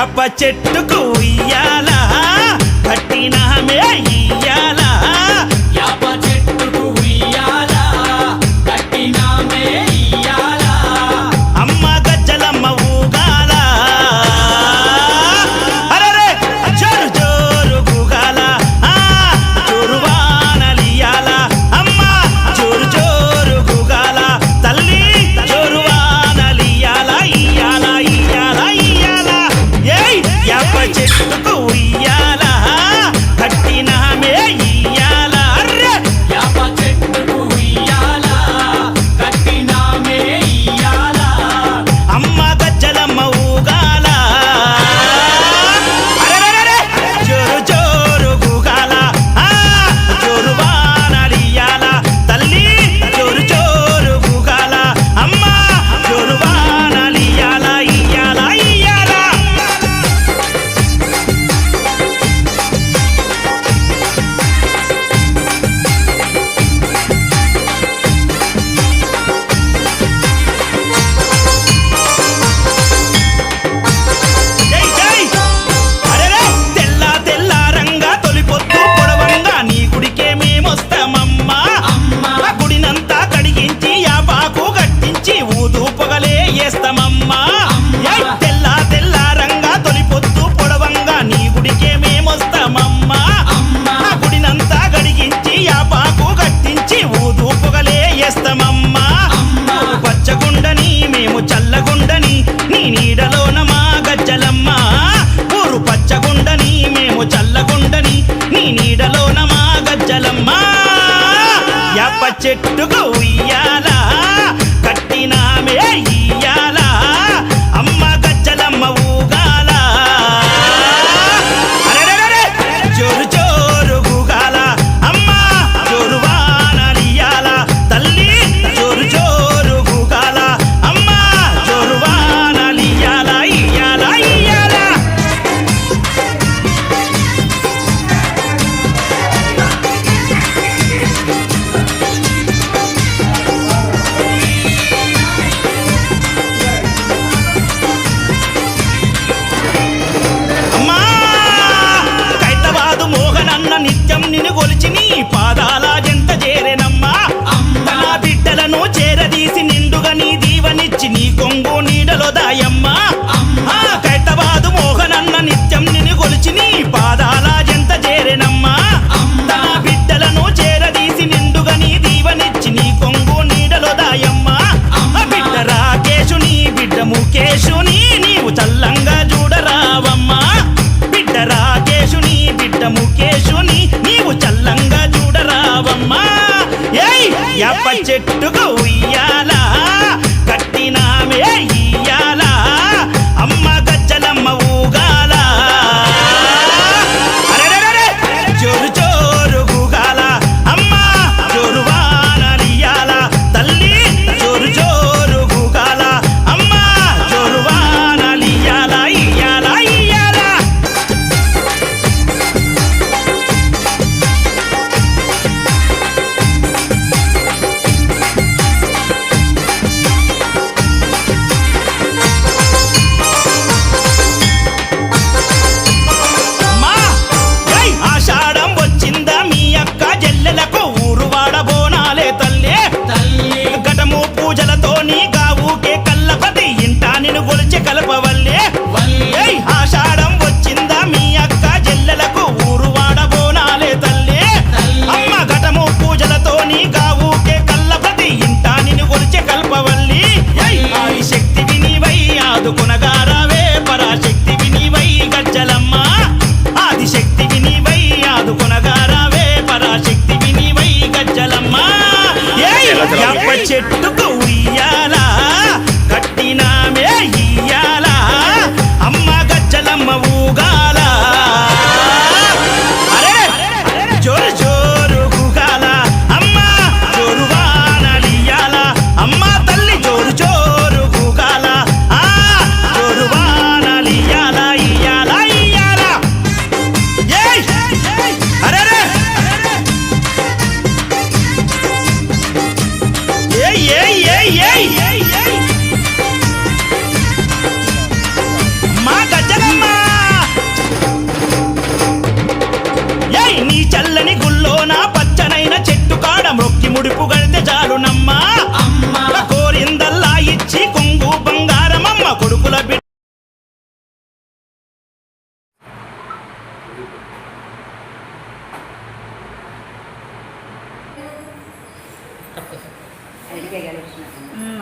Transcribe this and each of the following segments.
వేప చెట్టుకు ఉయ్యాల? కట్టినామే గుడికే మేమొస్తామమ్మా. అమ్మా. గుడినంతా గడిగించి ఆ బాకు కట్టించి ఊదు పొగలే వేస్తామమ్మా పచ్చగుండని మేము చల్లగుండని నీ నీడలోన మా గజ్జలమ్మా. ఊరు పచ్చగుండని మేము చల్లగుండని నీ నీడలోన మా గజ్జలమ్మ. ఎప్ప చెట్టుకు ఉయ్యాలా కట్టినామే చెట్టు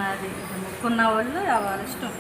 అది. ముక్కున్న వాళ్ళు ఇష్టం?